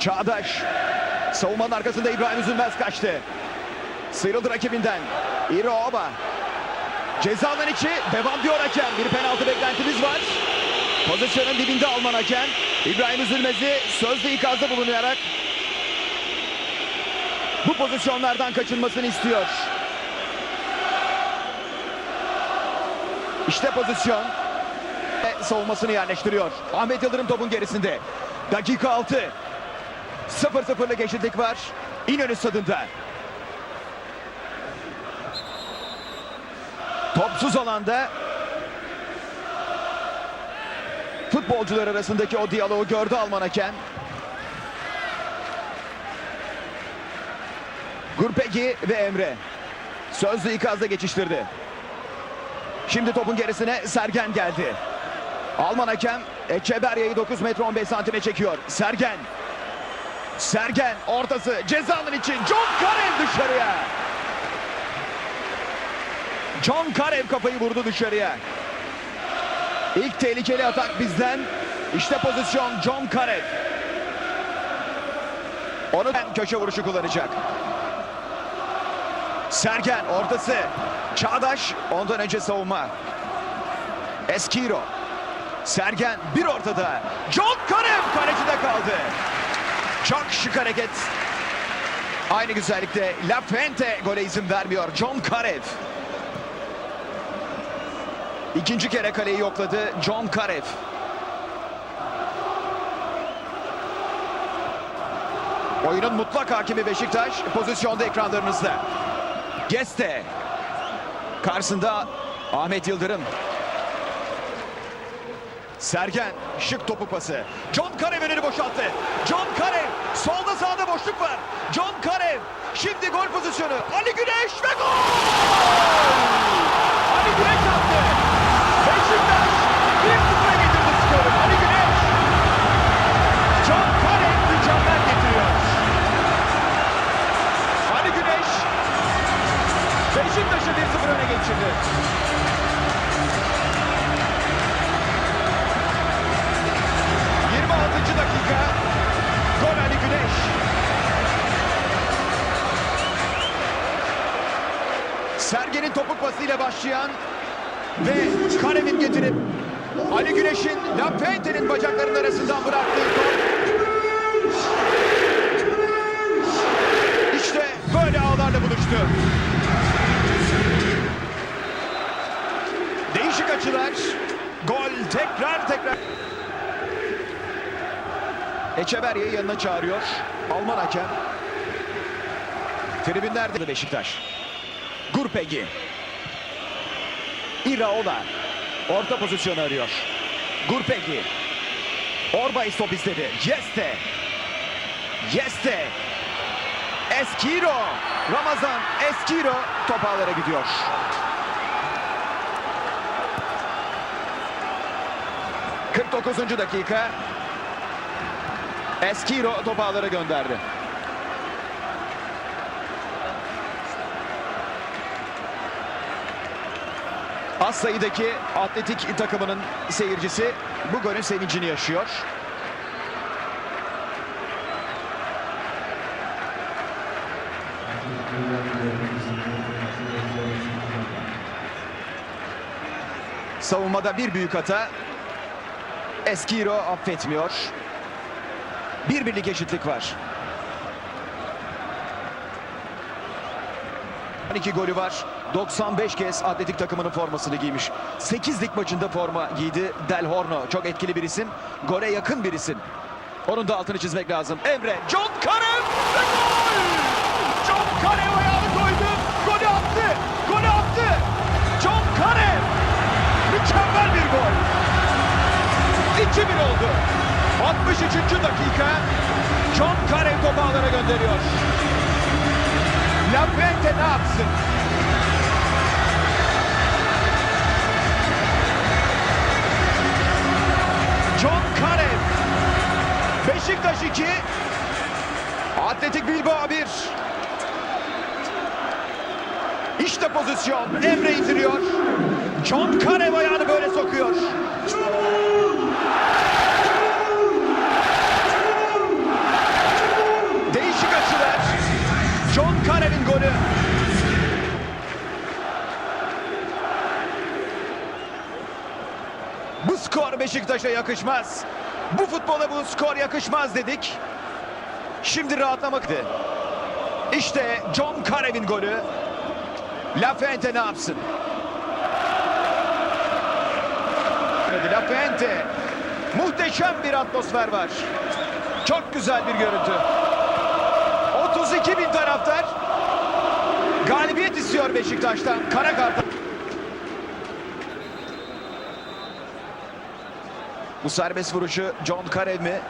Çağdaş. Savunmanın arkasında İbrahim Üzülmez kaçtı. Sıyrıldı rakibinden. İroba. Ceza alan içi devam diyor hakem. Bir penaltı beklentimiz var. Pozisyonun dibinde Alman hakem. İbrahim Üzülmez'i sözde ikazda bulunarak bu pozisyonlardan kaçınmasını istiyor. İşte pozisyon. Ve savunmasını yerleştiriyor. Ahmet Yıldırım topun gerisinde. Dakika 6. 0-0'lık eşitlik var. İnönü stadında. Topsuz alanda futbolcular arasındaki o diyaloğu gördü Alman hakem. Gurpegi ve Emre. Sözlü ikazda geçiştirdi. Şimdi topun gerisine Sergen geldi. Alman hakem Echeberria'yı 9 metre 15 santime çekiyor. Sergen. Sergen ortası cezanın için John Karev dışarıya. John Karev kafayı vurdu dışarıya. İlk tehlikeli atak bizden. İşte pozisyon John Karev. Onu köşe vuruşu kullanacak. Sergen ortası. Çağdaş ondan önce savunma. Eskiro. Sergen bir ortada. John Karev kalecide kaldı. Çok şık hareket. Aynı güzellikte La Fuente gole izin vermiyor. John Karev. İkinci kere kaleyi yokladı John Karev. Oyunun mutlak hakimi Beşiktaş pozisyonda ekranlarınızda. Geste. Karşısında Ahmet Yıldırım. Sergen şık topu pası. John Karev önünü boşalttı. John Karev solda sağda boşluk var. John Karev şimdi gol pozisyonu. Ali Güneş ve gol! Ali Güneş attı. Beşiktaş 1-0'a getirdi skoru. Ali Güneş. John Karev mükemmel getiriyor. Ali Güneş Beşiktaş'ı 1-0 öne geçirdi. Topuk pasıyla başlayan... ...ve Karev'in getirip... ...Ali Güneş'in Lapente'nin bacaklarının arasından bıraktığı top... ...işte böyle ağlarla buluştu. Değişik açılar. Gol tekrar tekrar. Echeverri'yi yanına çağırıyor. Alman hakem. Tribünlerde Beşiktaş. Gurpegi. Iraola. Orta pozisyonu arıyor. Gurpegi. Orbay top istedi. Yeste. Yeste. Eskiro. Ramazan Eskiro top ağlara gidiyor. ...49. dakika... Eskiro topu ağlara gönderdi. Az sayıdaki atletik takımının seyircisi bu golün sevincini yaşıyor. Savunmada bir büyük hata. Eskiro affetmiyor. Bir birlik eşitlik var. 12 golü var. 95 kez atletik takımının formasını giymiş. 8 lig maçında forma giydi Del Horno. Çok etkili bir isim. Gole yakın bir isim. Onun da altını çizmek lazım. Emre, John Karev ve gol! John Karev ayağını koydu. Golü attı. Golü attı. John Karev. Mükemmel bir gol. 2-1 oldu. 63. dakika. John Karev topu gönderiyor. Lapuente ne yapsın? John Karev. Beşiktaş 2. Atletik Bilbao 1. İşte pozisyon. Emre indiriyor. John Karev ayağını böyle sokuyor. Beşiktaş'a yakışmaz. Bu futbola bu skor yakışmaz dedik. Şimdi rahatlamaktı. İşte John Karev'in golü. Lafente ne yapsın? Lafente. Muhteşem bir atmosfer var. Çok güzel bir görüntü. 32 bin taraftar. Galibiyet istiyor Beşiktaş'tan. Kara kartı. Bu serbest vuruşu John Karev mi?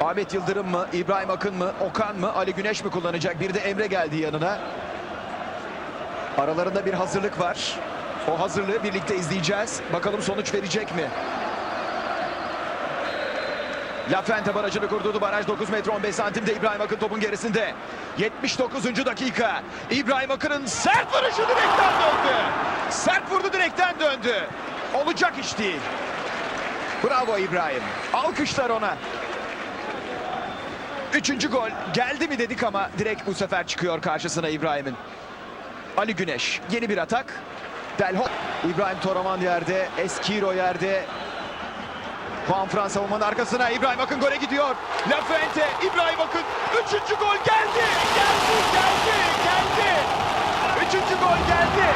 Ahmet Yıldırım mı? İbrahim Akın mı? Okan mı? Ali Güneş mi kullanacak? Bir de Emre geldi yanına. Aralarında bir hazırlık var. O hazırlığı birlikte izleyeceğiz. Bakalım sonuç verecek mi? Lafente barajını kurduğu baraj 9 metre 15 santimde İbrahim Akın topun gerisinde. 79. dakika. İbrahim Akın'ın sert vuruşu direkten döndü. Sert vurdu direkten döndü. Olacak iş değil. Bravo İbrahim. Alkışlar ona. Üçüncü gol geldi mi dedik ama direkt bu sefer çıkıyor karşısına İbrahim'in. Ali Güneş yeni bir atak. Delho. İbrahim Toraman yerde. Eskiro yerde. Juan Fran savunmanın arkasına İbrahim Akın gole gidiyor. Lafente İbrahim Akın. Üçüncü gol geldi. Geldi, geldi, geldi. Üçüncü gol geldi.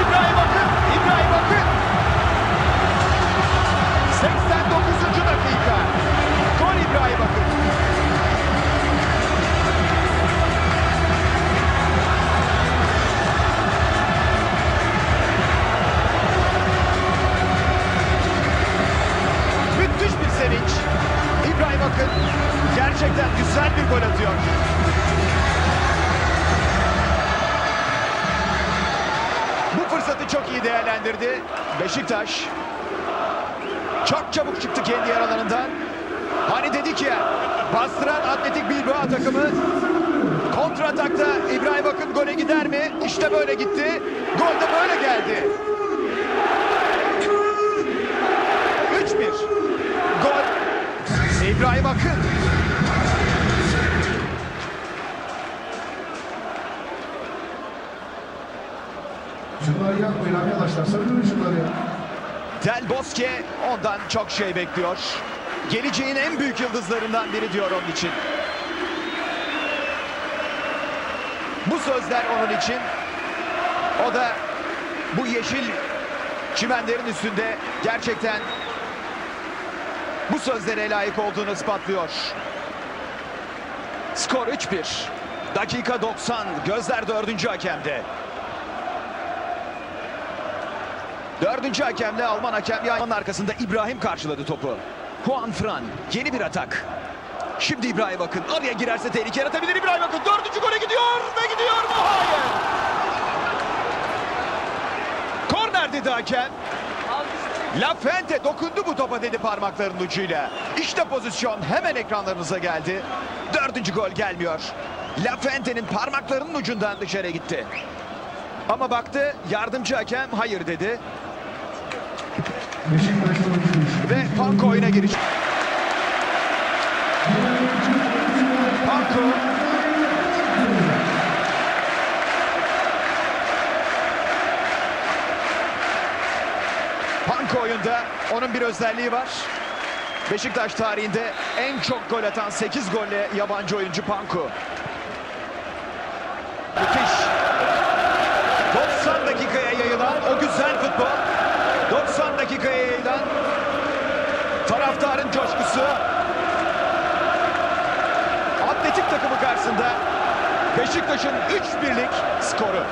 İbrahim Akın, İbrahim Akın. 89. dakika. Gol İbrahim Akın. Müthiş bir sevinç. İbrahim Akın gerçekten güzel bir gol atıyor. Bu fırsatı çok iyi değerlendirdi. Beşiktaş çok çabuk çıktı kendi yer alanından. Hani dedik ya bastıran Atletik Bilbao takımı kontra atakta İbrahim Akın gole gider mi? İşte böyle gitti. Gol de böyle geldi. 3-1. Gol. İbrahim Akın. Şunları yakmayın arkadaşlar. Sakın şunları ya. Del Bosque ondan çok şey bekliyor. Geleceğin en büyük yıldızlarından biri diyor onun için. Bu sözler onun için. O da bu yeşil çimenlerin üstünde gerçekten bu sözlere layık olduğunu ispatlıyor. Skor 3-1. Dakika 90. Gözler dördüncü hakemde. Dördüncü hakemle Alman hakem yayının arkasında İbrahim karşıladı topu. Juan Fran yeni bir atak. Şimdi İbrahim Akın araya girerse tehlike yaratabilir İbrahim Akın. Dördüncü gole gidiyor ve gidiyor mu? Hayır. Korner dedi hakem. Lafente dokundu bu topa dedi parmaklarının ucuyla. İşte pozisyon hemen ekranlarınıza geldi. Dördüncü gol gelmiyor. Lafente'nin parmaklarının ucundan dışarı gitti. Ama baktı yardımcı hakem hayır dedi. Ve Panko oyuna giriş. Panko. Panko oyunda onun bir özelliği var. Beşiktaş tarihinde en çok gol atan 8 golle yabancı oyuncu Panko. Müthiş. 90 dakikaya yayılan o güzel futbol. 90 dakikaya yayılan coşkusu. Atletik takımı karşısında Beşiktaş'ın 3 birlik skoru.